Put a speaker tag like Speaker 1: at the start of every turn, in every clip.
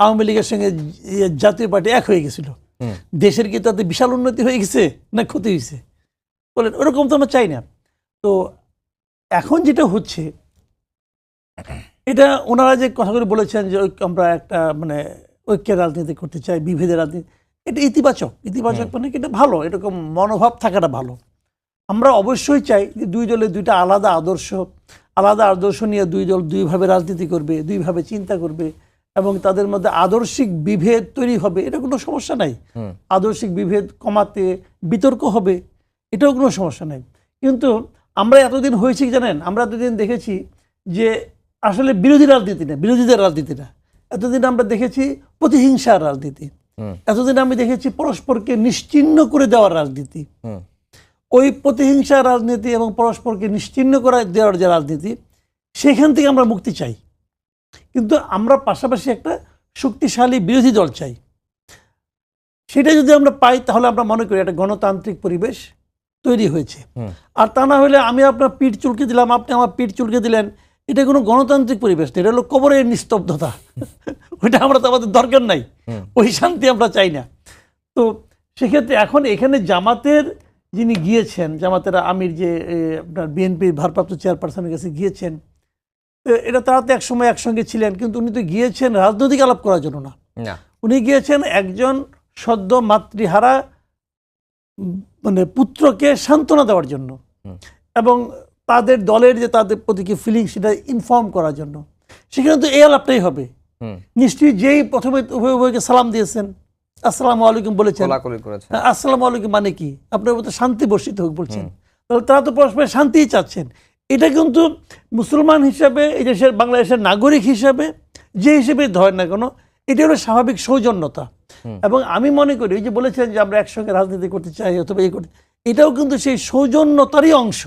Speaker 1: আওয়ামী লীগের সঙ্গে ইয়ে জাতীয় পার্টি এক হয়ে গেছিল। দেশের কি তাতে বিশাল উন্নতি হয়ে গেছে না ক্ষতি হয়েছে? বলেন ওরকম তো আমরা চাই না। তো এখন যেটা হচ্ছে এটা ওনারা যে কথাগুলো বলেছেন যে ঐক্য- আমরা একটা মানে ঐক্যের রাজনীতি করতে চাই বিভেদের রাজনীতি এটা ইতিবাচক। ইতিবাচক মানে কি? এটা ভালো। এরকম মনোভাব থাকাটা ভালো। আমরা অবশ্যই চাই যে দুই দলের দুইটা আলাদা আদর্শ আলাদা আদর্শ নিয়ে দুই দল দুইভাবে রাজনীতি করবে দুইভাবে চিন্তা করবে। এবং তাদের মধ্যে আদর্শিক বিভেদ তৈরি হবে এটা কোনো সমস্যা নাই। আদর্শিক বিভেদ কমাতে বিতর্ক হবে এটাও কোনো সমস্যা নাই। কিন্তু আমরা এতদিন হয়েছি জানেন? আমরা এতদিন দেখেছি যে আসলে বিরোধী রাজনীতি না বিরোধীদের রাজনীতি না। এতদিন আমরা দেখেছি প্রতিহিংসার রাজনীতি। এতদিন আমি দেখেছি পরস্পরকে নিশ্চিহ্ন করে দেওয়ার রাজনীতি। ওই প্রতিহিংসা রাজনীতি এবং পরস্পরকে নিশ্চিহ্ন করা দেওয়ার যে রাজনীতি সেখান থেকে আমরা মুক্তি চাই। কিন্তু আমরা পাশাপাশি একটা শক্তিশালী বিরোধী দল চাই। সেটা যদি আমরা পাই তাহলে আমরা মনে করি একটা গণতান্ত্রিক পরিবেশ তৈরি হয়েছে। আর তা না হলে আমি আপনার পিঠ চুলকে দিলাম আপনি আমার পিঠ চুলকে দিলেন এটা কোনো গণতান্ত্রিক পরিবেশ না এটা হলো কবরের নিস্তব্ধতা। ওইটা আমরা তো আমাদের দরকার নাই। ওই শান্তি আমরা চাই না। তো সেক্ষেত্রে এখন এখানে জামাতের যিনি গিয়েছেন জামাতের আমির যে আপনার বিএনপির ভারপ্রাপ্ত চেয়ারপারসনের কাছে গিয়েছেন এটা তারা তো একসময় একসঙ্গে ছিলেন কিন্তু উনি তো গিয়েছেন রাজনৈতিক আলাপ করার জন্য না। উনি গিয়েছেন একজন সদ্য মাতৃহারা মানে পুত্রকে সান্ত্বনা দেওয়ার জন্য এবং তাদের দলের যে তাদের প্রতি কি ফিলিং সেটা ইনফর্ম করার জন্য। সেখানে তো এই আলাপটাই হবে। নিশ্চয়ই যেই প্রথমে উভয় উভয়কে সালাম দিয়েছেন আসসালামু আলাইকুম বলেছেন। হ্যাঁ, আসসালামু আলাইকুম মানে কি? আপনার মতো শান্তি বর্ষিত হোক বলছেন। তাহলে তারা তো পরস্পর শান্তিই চাচ্ছেন। এটা কিন্তু মুসলমান হিসাবে এই দেশের বাংলাদেশের নাগরিক হিসাবে যে হিসেবে ধরেন না কেন এটা হলো স্বাভাবিক সৌজন্যতা। এবং আমি মনে করি ওই যে বলেছেন যে আমরা একসঙ্গে রাজনীতি করতে চাই অথবা এই করতে এটাও কিন্তু সেই সৌজন্যতারই অংশ।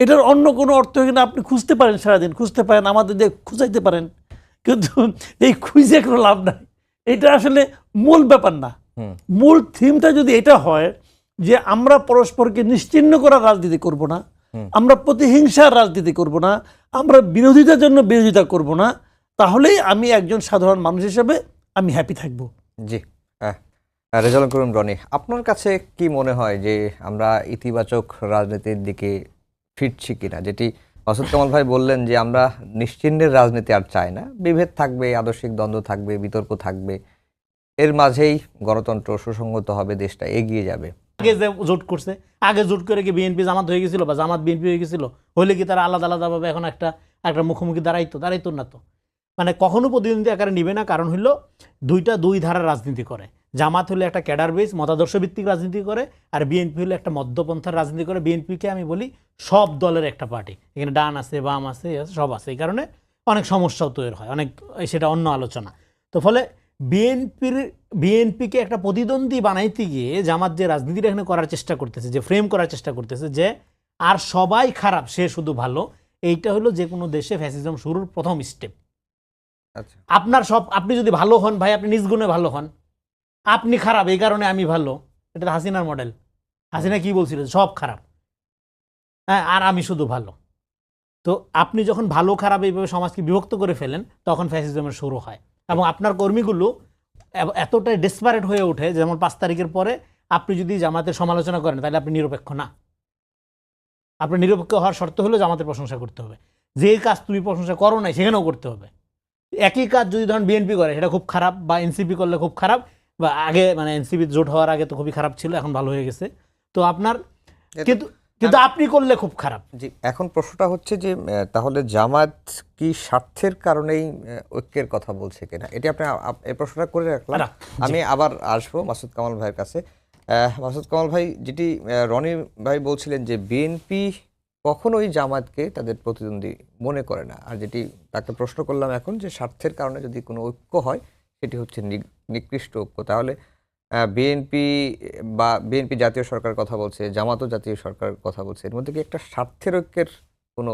Speaker 1: এটার অন্য কোনো অর্থ এখানে আপনি খুঁজতে পারেন সারাদিন খুঁজতে পারেন আমাদের দিয়ে খুঁজাইতে পারেন। কিন্তু এই খুঁজে কোনো লাভ নাই। এটা আসলে মূল ব্যাপার না। মূল থিমটা যদি এটা হয় যে আমরা পরস্পরকে নিশ্চিহ্ন করার রাজনীতি করব না। আমরা প্রতিহিংসার রাজনীতি করব না আমরা বিরোধিতার জন্য বিরোধিতা করব না তাহলেই আমি একজন সাধারণ মানুষ হিসেবে আমি হ্যাপি থাকব।
Speaker 2: জি হ্যাঁ। রেজাল করুন রনি আপনার কাছে কি মনে হয় যে আমরা ইতিবাচক রাজনীতির দিকে ফিরছি কিনা? যেটি মাসুদ কামাল ভাই বললেন যে আমরা নিশ্চিন্নের রাজনীতি আর চাই না। বিভেদ থাকবে আদর্শিক দ্বন্দ্ব থাকবে বিতর্ক থাকবে। এর মাঝেই গণতন্ত্র সুসংগত হবে দেশটা এগিয়ে যাবে।
Speaker 3: আগে যে জোট করছে আগে জোট করে কি বিএনপি জামাত হয়ে গেছিল বা জামাত বিএনপি হয়ে গেছিল? হলে কি তারা আলাদা আলাদাভাবে এখন একটা একটা মুখোমুখি দাঁড়াইতো? দাঁড়াইতো না তো। মানে কখনো প্রতিদ্বন্দ্বী আকারে নিবে না। কারণ হলো দুইটা দুই ধারার রাজনীতি করে। জামাত হলে একটা ক্যাডার বেস মতাদর্শ ভিত্তিক রাজনীতি করে আর বিএনপি হলে একটা মধ্যপন্থার রাজনীতি করে। বিএনপিকে আমি বলি সব দলের একটা পার্টি। এখানে ডান আছে বাম আছে, সব আছে। এই কারণে অনেক সমস্যাও তৈরি হয় অনেক সেটা অন্য আলোচনা। তো ফলে বিএনপির বিএনপিকে একটা প্রতিদ্বন্দ্বী বানাইতে গিয়ে জামাত যে রাজনীতিটা এখানে করার চেষ্টা করতেছে যে ফ্রেম করার চেষ্টা করতেছে যে আর সবাই খারাপ সে শুধু ভালো এইটা হলো যে কোনো দেশে ফ্যাসিজম শুরুর প্রথম স্টেপ
Speaker 2: আচ্ছা।
Speaker 3: আপনার সব আপনি যদি ভালো হন ভাই আপনি নিজ গুণে ভালো হন। আপনি খারাপ এই কারণে আমি ভালো। এটা হাসিনার মডেল হাসিনা কি বলছিল? সব খারাপ। হ্যাঁ আর আমি শুধু ভালো। তো আপনি যখন ভালো খারাপ এইভাবে সমাজকে বিভক্ত করে ফেলেন তখন ফ্যাসিজমের শুরু হয়। এবং আপনার কর্মীগুলো এতটাই ডেসপারেট হয়ে ওঠে যেমন পাঁচ তারিখের পরে আপনি যদি জামাতের সমালোচনা করেন তাহলে আপনি নিরপেক্ষ না। আপনি নিরপেক্ষ হওয়ার শর্ত হলো জামাতের প্রশংসা করতে হবে। যে কাজ তুমি প্রশংসা করো নাই সেখানেও করতে হবে। একই কাজ যদি ধরেন বিএনপি করে সেটা খুব খারাপ বা এনসিপি করলে খুব খারাপ বা আগে মানে এনসিপি জোট হওয়ার আগে তো খুবই খারাপ ছিল এখন ভালো হয়ে গেছে। তো আপনার কিন্তু কিন্তু আপনি করলে খুব খারাপ।
Speaker 2: জি এখন প্রশ্নটা হচ্ছে যে তাহলে জামাত কি স্বার্থের কারণেই ঐক্যের কথা বলছে কিনা? এটি আপনি এই প্রশ্নটা করে রাখলাম।
Speaker 3: রাখ,
Speaker 2: আমি আবার আসব মাসুদ কামাল ভাইয়ের কাছে। মাসুদ কামাল ভাই যেটি রনি ভাই বলছিলেন যে বিএনপি কখনোই জামাতকে তাদের প্রতিদ্বন্দ্বী মনে করে না। আর যেটি তাকে প্রশ্ন করলাম এখন যে স্বার্থের কারণে যদি কোনো ঐক্য হয় সেটি হচ্ছে নিকৃষ্ট ঐক্য। তাহলে বিএনপি বা বিএনপি জাতীয় সরকার কথা বলছে জামাতও জাতীয় সরকার কথা বলছে এর মধ্যে কি একটা স্বার্থের ঐক্যের কোনো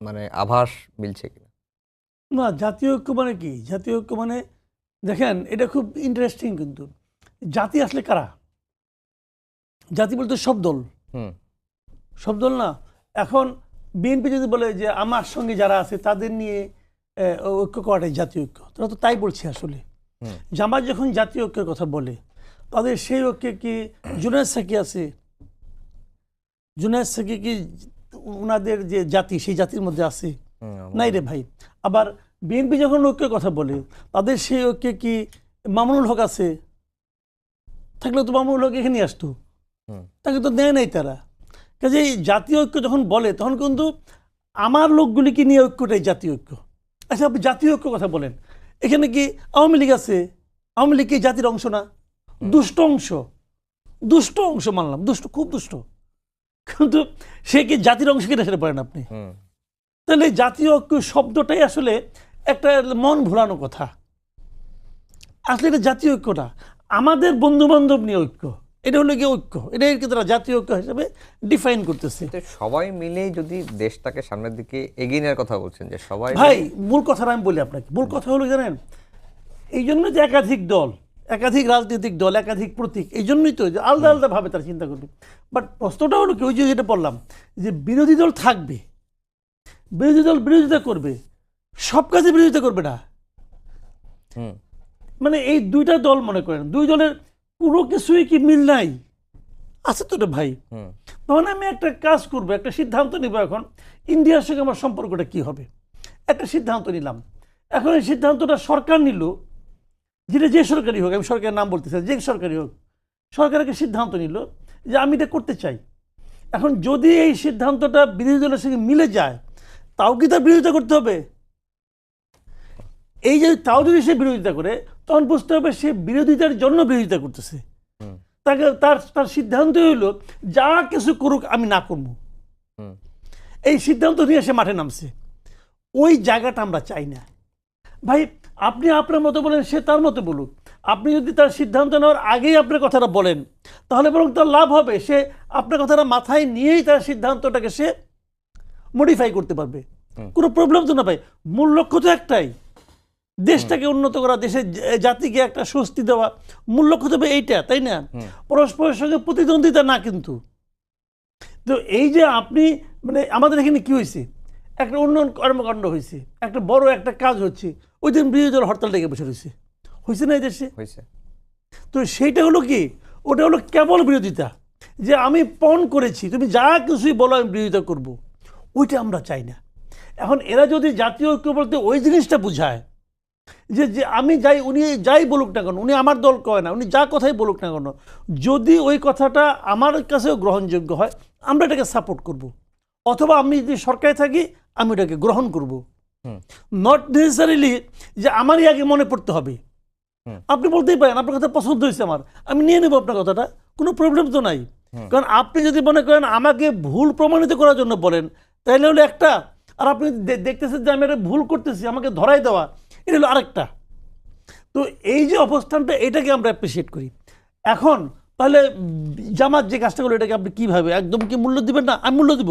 Speaker 2: মানে আভাস মিলছে কিনা?
Speaker 1: না জাতীয় ঐক্য মানে কি? জাতীয় ঐক্য মানে দেখেন এটা খুব ইন্টারেস্টিং কিন্তু। জাতি আসলে কারা? জাতি বলতে সব দল।
Speaker 2: হুম।
Speaker 1: সব দল না। এখন বিএনপি যদি বলে যে আমার সঙ্গে যারা আছে তাদের নিয়ে ঐক্য করাটাই জাতীয় ঐক্য। তারা তো তাই বলছে আসলে। জামাত যখন জাতীয় ঐক্যের কথা বলে তাদের সেই ঐক্যে কি জুনায়দ সাকি আছে? জুনায়দ সাকি কি ওনাদের যে জাতি সেই জাতির মধ্যে আছে? নাই রে ভাই। আবার বিএনপি যখন ঐক্যের কথা বলে তাদের সেই ঐক্যে কি মামুনুল হক আছে? থাকলে তো মামুনুল হক এখানে আসতো। তাকে তো দেয় নাই তারা। কাজে এই জাতীয় ঐক্য যখন বলে তখন কিন্তু আমার লোকগুলিকে নিয়ে ঐক্যটাই জাতীয় ঐক্য? আচ্ছা আপনি জাতীয় ঐক্য কথা বলেন। এখানে কি আওয়ামী লীগ আছে? আওয়ামী লীগ কি জাতির অংশ না? দুষ্ট অংশ। দুষ্ট অংশ মানলাম দুষ্ট খুব দুষ্ট। কিন্তু সে কি জাতির অংশ কিনা সেটা পারেন আপনি। তাহলে জাতীয় ঐক্য শব্দটাই আসলে একটা মন ভোলানো কথা। আসলে এটা জাতীয় ঐক্যটা আমাদের বন্ধু বান্ধব নিয়ে ঐক্য। এটা হলো গিয়ে ঐক্য। এটাই কি তারা জাতীয় ঐক্য হিসেবে ডিফাইন করতেছে।
Speaker 2: সবাই মিলে যদি দেশটাকে সামনের দিকে এগিয়ে নেওয়ার কথা বলছেন যে সবাই
Speaker 1: ভাই মূল কথাটা আমি বলি আপনাকে। মূল কথা হলো জানেন? এই জন্য যে একাধিক দল একাধিক রাজনৈতিক দল একাধিক প্রতীক এই জন্যই তো যে আলাদা আলাদাভাবে তারা চিন্তা করবে। বাট প্রশ্নটা হলো কি ওই যে যেটা বললাম যে বিরোধী দল থাকবে বিরোধী দল বিরোধিতা করবে সব কাজে বিরোধিতা করবে না।
Speaker 2: হুম,
Speaker 1: মানে এই দুইটা দল মনে করেন দুই দলের কোনো কিছুই কি মিল নাই? আছে তো রে ভাই। তখন আমি একটা কাজ করব একটা সিদ্ধান্ত নিব এখন ইন্ডিয়ার সঙ্গে আমার সম্পর্কটা কি হবে? একটা সিদ্ধান্ত নিলাম। এখন এই সিদ্ধান্তটা সরকার নিল। যেটা যে সরকারি হোক আমি সরকারের নাম বলতে চাই যে সরকারি হোক সরকার একটা সিদ্ধান্ত নিল যে আমি এটা করতে চাই। এখন যদি এই সিদ্ধান্তটা বিরোধী দলের সঙ্গে মিলে যায় তাও কি তার বিরোধিতা করতে হবে? এই যে তাও যদি সে বিরোধিতা করে তখন বুঝতে হবে সে বিরোধিতার জন্য বিরোধিতা করতেছে। তাকে তার তার সিদ্ধান্ত হইল যা কিছু করুক আমি না করব। এই সিদ্ধান্ত নিয়ে সে মাঠে নামছে। ওই জায়গাটা আমরা চাই না। ভাই আপনি আপনার মতো বলেন সে তার মতো বলুক। আপনি যদি তার সিদ্ধান্ত নেওয়ার আগেই আপনার কথাটা বলেন তাহলে বরং তার লাভ হবে। সে আপনার কথাটা মাথায় নিয়েই তার সিদ্ধান্তটাকে সে মডিফাই করতে পারবে। কোনো প্রবলেম তো না ভাই। মূল লক্ষ্য তো একটাই। দেশটাকে উন্নত করা দেশের জাতিকে একটা স্বস্তি দেওয়া মূল লক্ষ্য তো এইটা তাই না? পরস্পরের সঙ্গে প্রতিদ্বন্দ্বিতা না কিন্তু। তো এই যে আপনি মানে আমাদের এখানে কি হয়েছে? একটা উন্নয়ন কর্মকাণ্ড হয়েছে একটা বড় একটা কাজ হচ্ছে ওই দিন বিরোধী দল হরতাল ডেকে বসে রয়েছে। হয়েছে না এই দেশে?
Speaker 2: হয়েছে।
Speaker 1: তো সেইটা হলো কি? ওটা হলো কেবল বিরোধিতা। যে আমি পণ করেছি তুমি যা কিছুই বলো আমি বিরোধিতা করব। ওইটা আমরা চাই না। এখন এরা যদি জাতীয় ঐক্য বলতে ওই জিনিসটা বুঝায় যে যে আমি যাই উনি যাই বলুক না কেন উনি আমার দল কয় না উনি যা কথাই বলুক না কেন যদি ওই কথাটা আমার কাছেও গ্রহণযোগ্য হয় আমরা এটাকে সাপোর্ট করব। অথবা আমি যদি সরকারে থাকি আমি ওটাকে গ্রহণ করব। নট নেসেসারিলি যে আমারই আগে মনে পড়তে হবে। আপনি বলতেই পারেন আপনার কথা পছন্দ হয়েছে আমার আমি নিয়ে নেব আপনার কথাটা কোনো প্রবলেম তো নাই। কারণ আপনি যদি মনে করেন আমাকে ভুল প্রমাণিত করার জন্য বলেন তাহলে হলো একটা আর আপনি দেখতেছেন যে আমি এটা ভুল করতেছি আমাকে ধরাই দেওয়া এটা হলো আরেকটা। তো এই যে অবস্থানটা এটাকে আমরা অ্যাপ্রিসিয়েট করি। এখন তাহলে জামাত যে কাজটা করল এটাকে আপনি কীভাবে? একদম কি মূল্য দিবেন না? আমি মূল্য দিব।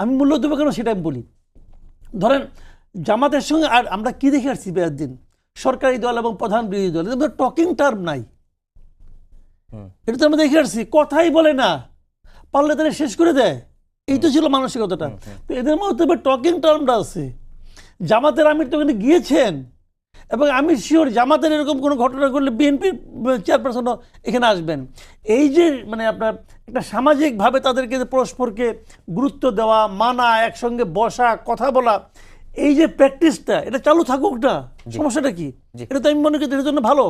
Speaker 1: আমি মূল্য দেবো কেন? সেটা আমি বলি। ধরেন জামাতের সঙ্গে আর আমরা কি দেখে আসছি বেয়ার দিন? সরকারি দল এবং প্রধান বিরোধী দল এদের টকিং টার্ম নাই। এটা তো আমরা দেখে আসছি। কথাই বলে না। পারলে তারা শেষ করে দেয়। এই তো ছিল মানসিকতাটা। তো এদের মধ্যে টকিং টার্মটা আছে। জামাতের আমির তো ওখানে গিয়েছেন। এবং আমি শিওর জামাতের এরকম কোনো ঘটনা করলে বিএনপির চেয়ারপারসনও এখানে আসবেন। এই যে মানে আপনার একটা সামাজিকভাবে তাদেরকে পরস্পরকে গুরুত্ব দেওয়া মানা একসঙ্গে বসা কথা বলা এই যে প্র্যাকটিসটা এটা চালু থাকুক না? সমস্যাটা কি। এটা তো আমি মনে করি এটার জন্য ভালো।